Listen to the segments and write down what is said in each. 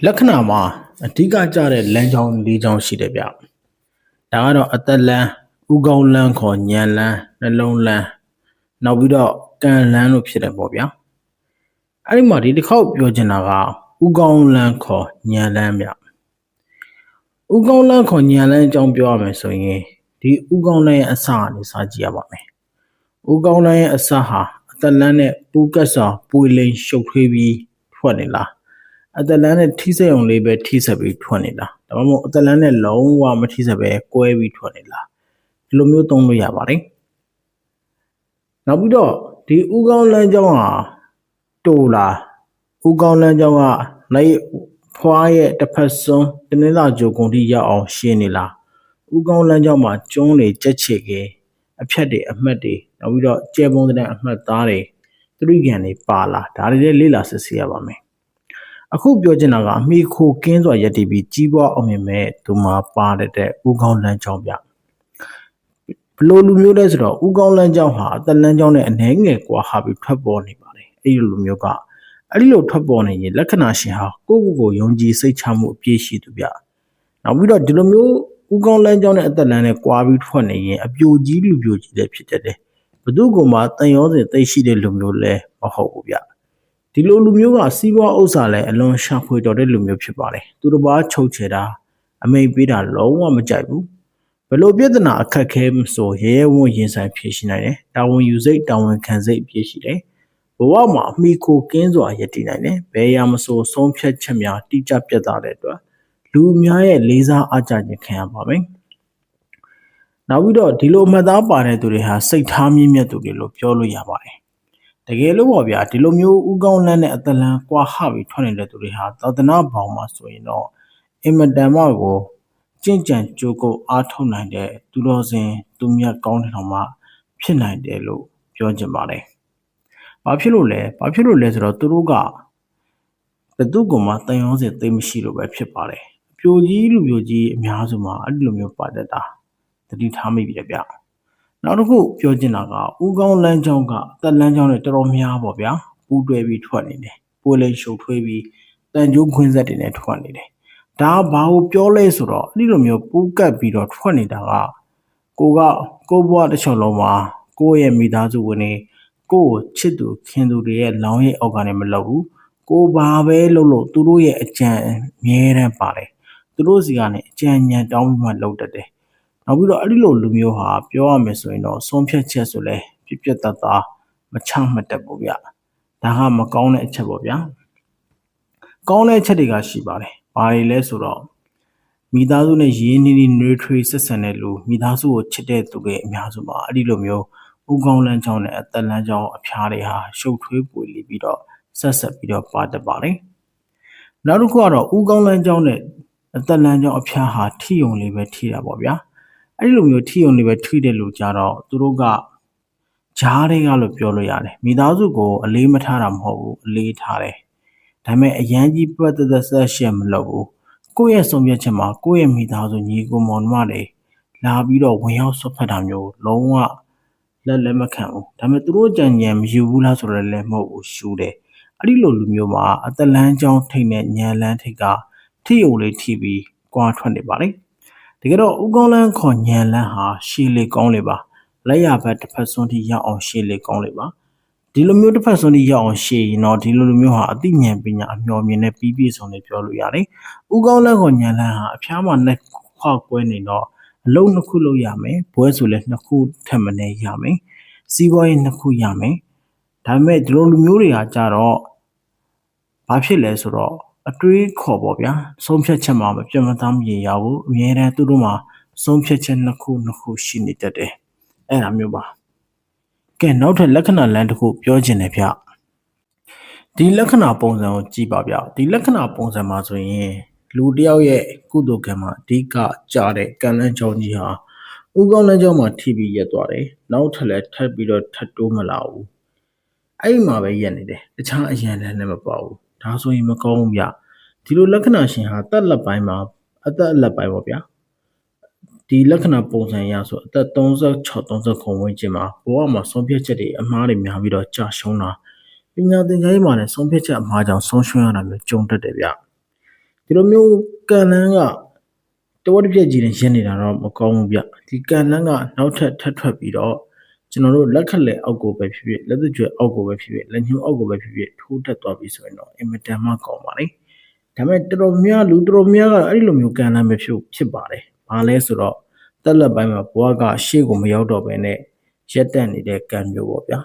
လက္ခဏာမှာအဓိကကျတဲ့လမ်းကြောင်း၄ကြောင်းရှိတယ်ဗျဒါကတော့အသက်လမ်းဥကောင်းလမ်းခေါ်ညံလမ်းနှလုံးလမ်းနောက်ပြီးတော့ကံလမ်းလို့ဖြစ်တယ်ပေါ့ဗျာအဲ့ဒီမှာဒီတစ်ခေါက်ပြောချင်တာကဥကောင်းလမ်းခေါ်ညံလမ်းဗျဥကောင်းလမ်းခေါ်ညံလမ်းအကြောင်းပြောရမယ်ဆိုရင်ဒီဥကောင်းလမ်းရဲ့အစကနေစကြည့်ရပါမယ်ဥကောင်းလမ်းရဲ့အစဟာအသက်လမ်းနဲ့ပူးကတ်စွာပွေလိန်ရှုပ်ထွေးပြီးထွက်နေလား အသက်လန်းနဲ့ထိစက်ုံလေးပဲထိစက်ပြီးထွက်နေတာဒါမှမဟုတ်အသက်လန်းနဲ့လုံးဝမထိစက်ပဲကွဲပြီးထွက်နေလားဒီလိုမျိုးသုံးလို့ရပါတယ်နောက်ပြီးတော့ဒီဥကောင်းလမ်းကြောင်းဟာတိုလားဥကောင်းလမ်းကြောင်းကလိုက်ဖွားရဲ့တစ်ဖက်စွန်းတနင်္လာဂျိုကုန်တိရောက်အောင်ရှင်းနေလားဥကောင်းလမ်းကြောင်းမှာကျုံးတွေကြက်ချေကေအဖြတ်တွေအမှတ်တွေနောက်ပြီးတော့ကျဲပုံတဲ့အမှတ်သားတွေသူရိကန်တွေပါလာဒါတွေလည်းလေ့လာစစ်ဆေးရပါမယ် အခုပြောချင်တာကအမိခိုကင်းစွာရည်တည်ပြီးကြီးပွားအောင်မြင်မဲ့သူမှာပါတဲ့ဥကောင်းလမ်းကြောင်းပြဘလို့လူမျိုးလဲဆိုတော့ဥကောင်းလမ်းကြောင်းဟာအသက်လမ်းကြောင်းနဲ့အနှဲငယ်ကွာဟာပြီးထွက်ပေါ်နေပါတယ်အဲ့ဒီလူမျိုးကအဲ့ဒီလိုထွက်ပေါ်နေရင်လက္ခဏာရှင်ဟာကိုယ့်ကိုယ်ကိုယုံကြည်စိတ်ချမှုအပြည့်ရှိသူပြနောက်ပြီးတော့ဒီလိုမျိုးဥကောင်းလမ်းကြောင်းနဲ့အသက်လမ်းနဲ့ကွာပြီးထွက်နေရင်အပြိုကြီးလူပြိုကြီးလည်းဖြစ်တတ်တယ်ဘသူကမှတန်ရောစင်သိရှိတဲ့လူမျိုးလည်းမဟုတ်ဘူးဗျ ဒီလိုလူမျိုးကစီးပွားဥစ္စာလည်းအလွန်ရှာဖွေတော်တဲ့လူမျိုးဖြစ်ပါတယ်သူတစ်ပါးချုပ်ချယ်တာအမိန်ပေးတာလုံးဝမကြိုက်ဘူးဘလို့ပြဿနာအခက်ခဲမဆိုရဲရဲဝံ့ရင်ဆိုင်ဖြေရှင်းနိုင်တယ်တာဝန်ယူစိတ်တာဝန်ခံစိတ်ပြည့်ရှိတယ်ဘဝမှာအမိခိုကင်းစွာရည်တည်နိုင်တယ်ဘယ်ရာမဆိုဆုံးဖြတ်ချက်များတိကျပြတ်သားတဲ့အတွက်လူများရဲ့လေးစားအားကြခြင်းခံရပါမယ်နောက်ပြီးတော့ဒီလိုမှတ်သားပါတဲ့သူတွေဟာစိတ်ထားမြင့်မြတ်သူတွေလို့ပြောလို့ရပါတယ် တကယ်လို့ပေါ့ဗျာဒီလိုမျိုးဥကောင်းလန်းနဲ့အတလန်းကွာဟပြီးထွက်နေတဲ့သူတွေဟာသာသနာဘောင်မှာဆိုရင်တော့အင်မတန်မှကိုကြင်ကြံကြိုးကိုအားထုတ်နိုင်တဲ့သူတော်စင်သူမြတ်ကောင်းတဲ့တော်မှာဖြစ်နိုင်တယ်လို့ပြောချင်ပါတယ်။ဘာဖြစ်လို့လဲ။ဘာဖြစ်လို့လဲဆိုတော့သူတို့ကဘသူကမှတန်ရောစင်သိမရှိလို့ပဲဖြစ်ပါတယ်။ပြိုကြီးလူပြိုကြီးအများစုမှာအဲ့ဒီလိုမျိုးပါတတ်တာတတိထားမိပြီလေဗျ။ နောက်တစ်ခုပြောချင်တာကဦးကောင်းလမ်းကြောင်းကတက်လမ်းကြောင်းနဲ့တော်တော်များပေါ့ဗျာပူးတွဲပြီးထွက်နေတယ်ပိုးလေးရှုပ်ထွေးပြီးတန်ကြိုးခွင်းဆက်တွေနဲ့ထွက်နေတယ်ဒါဘာကိုပြောလဲဆိုတော့အဲ့ဒီလိုမျိုးပူးကပ်ပြီးတော့ထွက်နေတာကကိုကကိုဘွားတစ်ချောင်းလုံးမှာကိုယ့်ရဲ့မိသားစုဝင်တွေကိုယ့်ကိုချစ်သူခင်သူတွေရဲ့လောင်းရဲ့အောက်ကနေမလုပ်ဘူးကိုဘာပဲလုပ်လို့သူတို့ရဲ့အကြံအမြဲတမ်းပါတယ်သူတို့စီကနေအကြံဉာဏ်တောင်းပြီးမှလုပ်တတ်တယ် နောက်ပြီးတော့အဲ့ဒီလိုလူမျိုးဟာပြောရမယ်ဆိုရင်တော့ဆုံးဖြတ်ချက်ဆိုလဲပြပြတတ်တာမချမှတ်တတ်ဘူးဗျဒါကမကောင်းတဲ့အချက်ပေါ့ဗျာကောင်းတဲ့အချက်တွေကရှိပါတယ်ဘာတွေလဲဆိုတော့မိသားစုနဲ့ရင်းနှီးနှီးနှွေးထွေးဆက်ဆံတဲ့လူမိသားစုကိုချစ်တဲ့သူတွေအများစုမှာအဲ့ဒီလိုမျိုးဥကောင်းလန်းချောင်းနဲ့အသက်လန်းချောင်းအဖျားတွေဟာရှုပ်ထွေးပွေလီပြီးတော့ဆက်ဆက်ပြီးတော့ပါတတ်ပါတယ်နောက်တစ်ခုကတော့ဥကောင်းလန်းချောင်းနဲ့အသက်လန်းချောင်းအဖျားဟာထိယုံလေးပဲထိတာပေါ့ဗျာ အဲ့ဒီလိုမျိုးထိုံနေပဲထိတဲ့လူကြတော့သူတို့ကဂျားတွေကလို့ပြောလို့ရတယ်မိသားစုကိုအလေးမထားတာမဟုတ်ဘူးအလေးထားတယ်ဒါပေမဲ့အရန်ကြီးပတ်သက်သက်ဆက်ရှက်မလုပ်ဘူးကိုယ့်ရဲ့ဆုံးဖြတ်ချက်မှာကိုယ့်ရဲ့မိသားစုညီကိုမောင်နှမတွေလာပြီးတော့ဝင်ရောက်ဆွတ်ဖက်တာမျိုးလုံးဝလက်လက်မခံဘူးဒါပေမဲ့သူတို့ကြံညံမယူဘူးလားဆိုတော့လည်းမဟုတ်ဘူးရှူတယ်အဲ့ဒီလိုလူမျိုးမှာအတလန်းချောင်းထိတ်နဲ့ညံလန်းထိတ်ကထိယုံလေးထိပြီးကွာထွက်နေပါလေ တကယ်တော့ဦးကောင်းလန်းခေါ်ညံလန်းဟာရှေးလေကောင်းလေပါလက်ရဘက်တစ်ဖက်စွန်းထိရောက်အောင်ရှေးလေကောင်းလေပါဒီလိုမျိုးတစ်ဖက်စွန်းထိရောက်အောင်ရှေးရင်တော့ဒီလိုလိုမျိုးဟာအသိဉာဏ်ပညာအမျှော်မြင်တဲ့ပြီးပြည့်စုံနေပြောလို့ရတယ်ဦးကောင်းလန်းခေါ်ညံလန်းဟာအဖျားမှာနှစ်ခွာကွဲနေတော့အလုံးနှစ်ခုလုပ်ရမယ်ဘွဲဆိုလဲနှစ်ခုထက်မနည်းရမယ်စီးပွားရေးနှစ်ခုရမယ်ဒါပေမဲ့ဒီလိုလူမျိုးတွေကကြတော့ဘာဖြစ်လဲဆိုတော့ အတွေးခေါ်ပေါ့ဗျာဆုံးဖြတ်ချက်မှာမပြတ်မသားမရေရဘူးအများတန်းသူတို့မှာဆုံးဖြတ်ချက်နှစ်ခုနှစ်ခုရှိနေတတ်တယ်အဲ့ဒါမျိုးပါကဲနောက်ထပ်လက္ခဏာလမ်းတစ်ခုပြောချင်တယ်ဗျဒီလက္ခဏာပုံစံကိုကြည့်ပါဗျဒီလက္ခဏာပုံစံမှာဆိုရင်လူတယောက်ရဲ့ကုသိုလ်ကံမှာအဓိကကြားတဲ့ကံလန်းကြောင်းကြီးဟာဥကောင်းလန်းကြောင်းမှာထိပြီးရက်သွားတယ်နောက်ထပ်လည်းထပ်ပြီးတော့ထပ်တိုးမလာဘူးအဲ့ဒီမှာပဲရက်နေတယ်တခြားအရန်လည်းလည်းမပေါ့ဘူး ဒါဆိုရင်မကောင်းဘူးဗျဒီလိုလက္ခဏာရှင်ဟာတက်လက်ပိုင်းမှာအသက်အလက်ပိုင်းပေါ့ဗျာဒီလက္ခဏာပုံစံရဆိုအသက်36 30ခုဝန်းကျင်မှာဘဝမှာဆုံးဖြတ်ချက်တွေအမှားတွေများပြီးတော့ကြာရှုံးတာပညာသင်ကြားရေးမှာလည်းဆုံးဖြတ်ချက်အမှားကြောင့်ဆုံးရှုံးရတာမျိုးကြုံတတ်တယ်ဗျဒီလိုမျိုးကန်လန်းကတဝက်တစ်ပြက်ကြီးနဲ့ရင်းနေတာတော့မကောင်းဘူးဗျဒီကန်လန်းကနောက်ထပ်ထပ်ထွက်ပြီးတော့ ကျွန်တော်တို့လက်ခက်လက်အောက်ကိုပဲဖြစ်ဖြစ်လက်သကြွယ်အောက်ကိုပဲဖြစ်ဖြစ်လက်ညှိုးအောက်ကိုပဲဖြစ်ဖြစ်ထိုးတက်သွားပြီဆိုရင်တော့အင်မတန်မှကောင်းပါလေဒါပေမဲ့တော်တော်များလူတော်တော်များကအဲ့ဒီလိုမျိုးကန်လန်းပဲဖြစ်ဖြစ်ပါတယ်ဘာလဲဆိုတော့တက်လက်ပိုင်းမှာဘွားကရှေ့ကိုမရောက်တော့ဘဲနဲ့ရက်တက်နေတဲ့ကံမျိုးပေါ့ဗျာ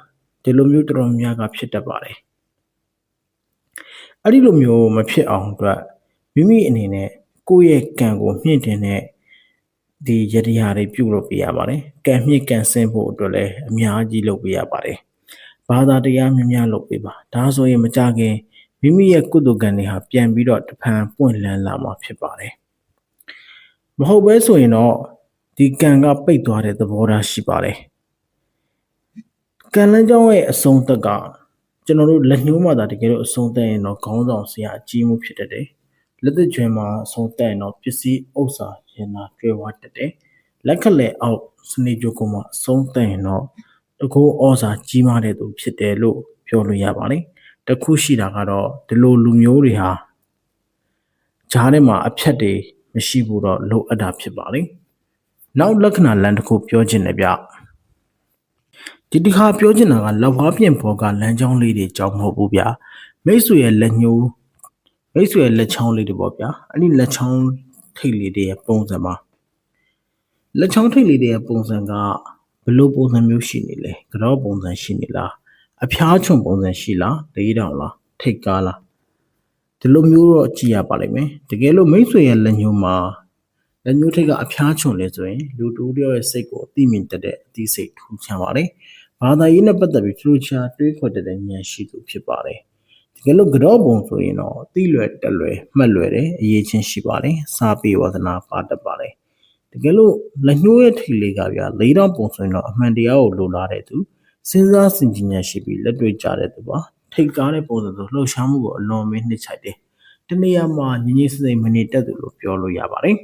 ဒီလိုမျိုးတော်တော်များကဖြစ်တတ်ပါတယ်အဲ့ဒီလိုမျိုးမဖြစ်အောင်အတွက်မိမိအနေနဲ့ကိုယ့်ရဲ့ကံကိုမြင့်တင်တဲ့ ဒီရတရားတွေပြုလုပ်ပေးရပါတယ်ကံမြင့်ကံဆင်းဖို့အတွက်လည်းအများကြီးလုပ်ပေးရပါတယ်ဘာသာတရားများများလုပ်ပေးပါဒါဆိုရင်မကြခင်မိမိရဲ့ကုသိုလ်ကံတွေဟာပြန်ပြီးတော့တဖန်ပွင့်လန်းလာမှာဖြစ်ပါတယ်မဟုတ်ပဲဆိုရင်တော့ဒီကံကပိတ်သွားတဲ့သဘောထားရှိပါတယ်ကံလန်းကြောင်းရဲ့အဆုံးသက်ကကျွန်တော်တို့လက်ညှိုးမှသာတကယ်လို့အဆုံးသက်ရင်တော့ခေါင်းဆောင်ဆရာအကြီးမှုဖြစ်တတ်တယ်လက်သက်ကျွဲမှာအဆုံးသက်ရင်တော့ပစ္စည်းဥစ္စာ ရင်နာကျွဲဝတတ်တယ်လက်ခလက်အောက်စနေကြိုကမှာအဆုံးသက်ရင်တော့တကူဩဇာကြီးမားတဲ့သူဖြစ်တယ်လို့ပြောလို့ရပါတယ်တခုရှိတာကတော့ဒီလိုလူမျိုးတွေဟာဂျားထဲမှာအဖြတ်တွေမရှိဘူးတော့လိုအပ်တာဖြစ်ပါလေနောက်လက္ခဏာလမ်းတစ်ခုပြောခြင်းလည်းဗျဒီတစ်ခါပြောချင်တာကလက်ဝါးပြင်ဘောကလမ်းကြောင်းလေးတွေကြောင်းမဟုတ်ဘူးဗျာမိတ်ဆွေရဲ့လက်ညှိုးမိတ်ဆွေရဲ့လက်ချောင်းလေးတွေပေါ့ဗျာအဲ့ဒီလက်ချောင်း ထိတ်လေးတွေရဲ့ပုံစံပါလက်ချောင်းထိတ်လေးတွေရဲ့ပုံစံကဘယ်လိုပုံစံမျိုးရှိနေလဲကြောပုံစံရှိနေလားအဖျားချွန်ပုံစံရှိလားလေးတောင်လားထိတ်ကားလားဒီလိုမျိုးတော့ကြည့်ရပါလိမ့်မယ်တကယ်လို့မိတ်ဆွေရဲ့လက်ညှိုးမှာလက်ညှိုးထိတ်ကအဖျားချွန်လဲဆိုရင်လူတူတယောက်ရဲ့စိတ်ကိုအသိမြင်တတ်တဲ့အသိစိတ်ထူးခြားပါတယ်ဘာသာရေးနဲ့ပတ်သက်ပြီးထူးခြားတွေးခေါ်တတ်တဲ့ဉာဏ်ရှိသူဖြစ်ပါတယ်တ ကယ်လို့ကြောပုံဆိုရင်တော့သိလွယ်တက်လွယ်မှတ်လွယ်တယ်အရေးချင်းရှိပါတယ်စာပေဝါသနာပါတတ်ပါတယ်တကယ်လို့လက်ညှိုးရဲ့ထိလေးကဗျာလေးတော့ပုံဆိုရင်တော့အမှန်တရားကိုလိုလားတဲ့သူစဉ်းစားစင်ကြင်ဉာဏ်ရှိပြီးလက်တွေ့ကြတဲ့သူပါထိတ်ကားတဲ့ပုံစံဆိုလှုပ်ရှားမှုကိုအလွန်မင်းနှစ်ချိုက်တယ်တနေရာမှာညီညီစိစိမနေတတ်သူလို့ပြောလို့ရပါတယ်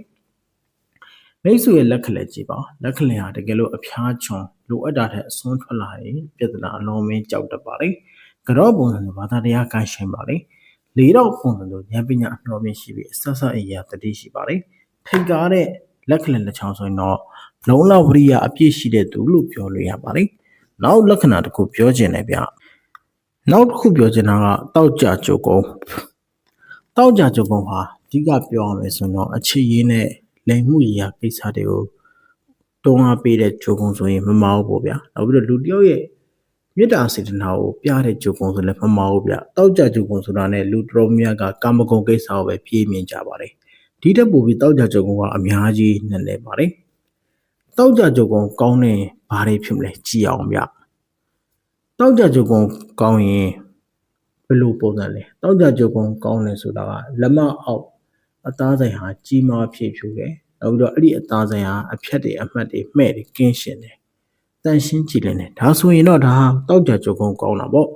မိတ်ဆွေရဲ့လက်ခလက်ကြည့်ပါလက်ခလက်ဟာတကယ်လို့အဖျားချွန်လိုအပ်တာတဲ့အစွန်းထွက်လာရင်ပြဿနာအလုံးမင်းကြောက်တတ်ပါလေ ကြော့ပုံစံလိုဘာသာတရားကိုင်းရှင်ပါလေလေးတော့ပုံစံလိုဉာဏ်ပညာအနှော်မင်းရှိပြီးအဆက်ဆက်အရာတတိရှိပါလေထိတ်ကားတဲ့လက်ခလက်လက်ချောင်းဆိုရင်တော့လုံးလဝရိယအပြည့်ရှိတဲ့သူလို့ပြောလို့ရပါလေနောက်လက္ခဏာတစ်ခုပြောခြင်းလည်းဗျနောက်တစ်ခုပြောချင်တာကတောက်ကြကြုတ်ကုန်းတောက်ကြကြုတ်ကုန်းဟာအဓိကပြောရမယ်ဆိုတော့အခြေရေးနဲ့လိမ်မှုရာကိစ္စတွေကိုတွန်းအားပေးတဲ့ဂျိုကုံဆိုရင်မမအောင်ပေါ့ဗျာနောက်ပြီးတော့လူတယောက်ရဲ့ မေတ္တာစေတနာကိုပြတဲ့ဂျိုကုံဆိုလည်းမမအောင်ဗျာတောက်ကြဂျိုကုံဆိုတာနဲ့လူတော်များကကာမဂုဏ်ကိစ္စကိုပဲပြေးမြင်ကြပါတယ်ဒီတက်ပို့ပြီးတောက်ကြဂျိုကုံကအများကြီးနဲ့လဲပါတယ်တောက်ကြဂျိုကုံကောင်းတဲ့ဘာတွေဖြစ်မလဲကြည်အောင်ဗျတောက်ကြဂျိုကုံကောင်းရင်ဘယ်လိုပုံစံလဲတောက်ကြဂျိုကုံကောင်းတယ်ဆိုတာကလက်မအောက်အသားဆိုင်ဟာကြီးမားဖြစ်ဖြူတယ်နောက်ပြီးတော့အဲ့ဒီအသားဆိုင်ဟာအဖြတ်တွေအမှတ်တွေမှဲ့တွေကင်းရှင်တယ် တန်ရှင်းကြည့်လဲနေဒါဆိုရင်တော့ဒါတောက်ကြကြုံကုန်းကောင်းတာပေါ့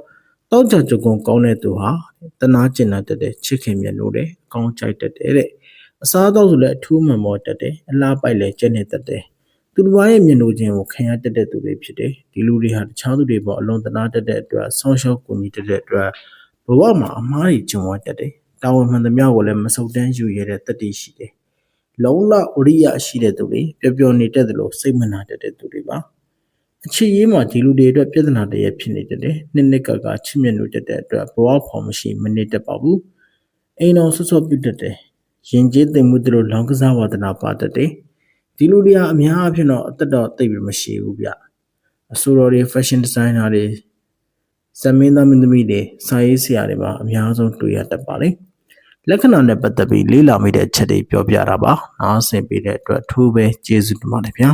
တောက်ကြကြုံကုန်းကောင်းတဲ့သူဟာတနာကျင်တတ်တဲ့ချစ်ခင်မြတ်လို့တယ်အကောင်းကြိုက်တတ်တယ်တဲ့အစားတော့ဆိုလည်းအထူးမှန်မောတတ်တယ်အလားပိုက်လည်းကျက်နေတတ်တယ်သူတစ်ပါးရဲ့မျက်နှာချင်းကိုခံရတတ်တဲ့သူတွေဖြစ်တယ်ဒီလူတွေဟာတခြားသူတွေပေါ်အလွန်တနာတတ်တဲ့အတွက်ဆောင်းရှောက်ကူညီတတ်တဲ့အတွက်ဘဝမှာအမားတွေကျုံဝတတ်တယ်တာဝန်မှန်သမျှကိုလည်းမဆုတ်တမ်းယူရတဲ့တတ္တိရှိတယ်လုံလဝရိယရှိတဲ့သူတွေပျော်ပျော်နေတတ်တယ်လို့စိတ်မနာတတ်တဲ့သူတွေပါ အချစ်ရေးမှာဒီလူတွေအတွက်ပြဿနာတည်းဖြစ်နေတတ်တယ်နှစ်နှစ်ကကချစ်မြတ်လို့တတ်တဲ့အတွက်ဘဝဖော်မရှိမနေတတ်ပါဘူးအိမ်တော်ဆွဆွပြုတ်တတ်တယ်ရင်ကျေးသိမ်မှုတို့လောင်ကစားဝါဒနာပါတတ်တယ်ဒီလူတွေကအများအဖြစ်တော့အသက်တော်သိပ်ပြီးမရှိဘူးဗျအဆိုတော်တွေ fashion designer တွေဇမင်းသားမင်းသမီးတွေစာရေးဆရာတွေပါအများဆုံးတွေ့ရတတ်ပါလေလက္ခဏာနဲ့ပတ်သက်ပြီးလေ့လာမိတဲ့အချက်တွေပြောပြတာပါနားဆင်ပေးတဲ့အတွက်အထူးပဲကျေးဇူးတင်ပါတယ်ဗျာ